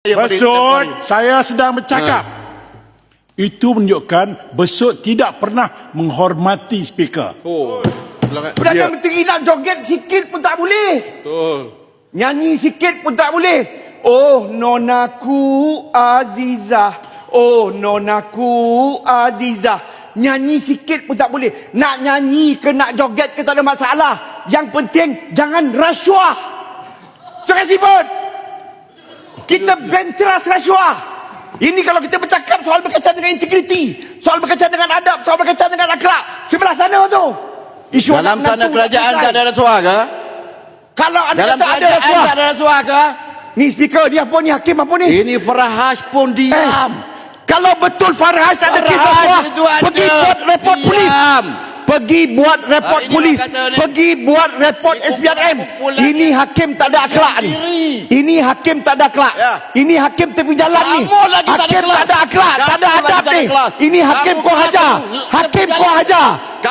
Besut, saya sedang bercakap. Itu menunjukkan Besut tidak pernah menghormati speaker. Oh. Perdana Menteri nak joget sikit pun tak boleh. Betul. Nyanyi sikit pun tak boleh. Oh nonaku Azizah. Oh nonaku Azizah. Nyanyi sikit pun tak boleh. Nak nyanyi ke nak joget ke tak ada masalah. Yang penting jangan rasuah. Terima kasih pun. Kita bentras rasuah. Ini kalau kita bercakap soal berkaitan dengan integriti, soal berkaitan dengan adab, soal berkaitan dengan akhlak. Sebelah sana tu. Isu Dalam sana kerajaan tak ada rasuah ke? Kalau anda Dalam kata ada rasuah. tak ada rasuah ke? Ni speaker ni apa ni hakim apa ni? Ini Farahas pun Eh, diam. kalau betul Farhas ada kes rasuah, pergi buat report Diam. polis. Pergi buat report ini polis. ni. Pergi buat report Ini SPRM. kumpulan- Ini hakim tak ada akhlak ni. Ini hakim tak ada akhlak. Ya. Ini hakim tepi jalan ni. Kamu tak ada Hakim kelas. tak ada akhlak, tak ada adab ni. Ini hakim kau hajar. Hakim kau hajar.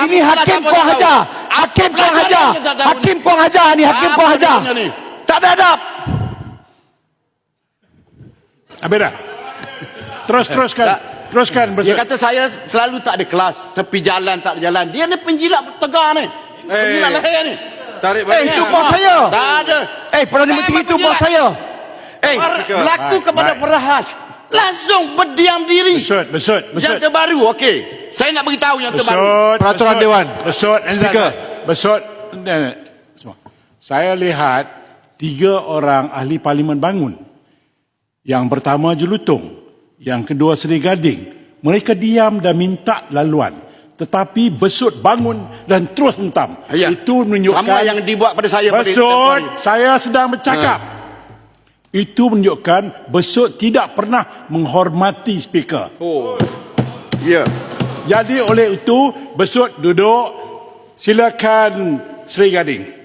Ini hakim kau hajar. Hakim kau hajar. Hakim ni? kau hajar ni. Hakim kau hajar. ni? Tak ada adab. Habis dah? Terus, teruskan. Dia Besut. kata saya selalu tak ada kelas. Tepi jalan tak ada jalan. Dia ni penjilat tegar ni. Penjilat leher ni. Tarik Eh, balik. itu bos saya. Tak ada. Eh, Perdana Menteri Memang itu bos saya. Eh. Berlaku kepada. Farahas. Langsung berdiam diri. Besut, Besut, Yang Besut. terbaru, okey. Saya nak beritahu yang terbaru. Besut, Peraturan Besut, Dewan. Besut, Speaker. Besut, eh, semua. Saya lihat tiga orang ahli parlimen bangun. Yang pertama Jelutong, yang kedua Seri Gading. Mereka diam dan minta laluan. Tetapi Besut bangun dan terus hentam. Ya. Itu menunjukkan Sama yang dibuat pada saya pada Besut, hari. saya sedang bercakap. Itu menunjukkan Besut tidak pernah menghormati speaker. Oh. Ya. Jadi oleh itu Besut duduk Silakan Seri Gading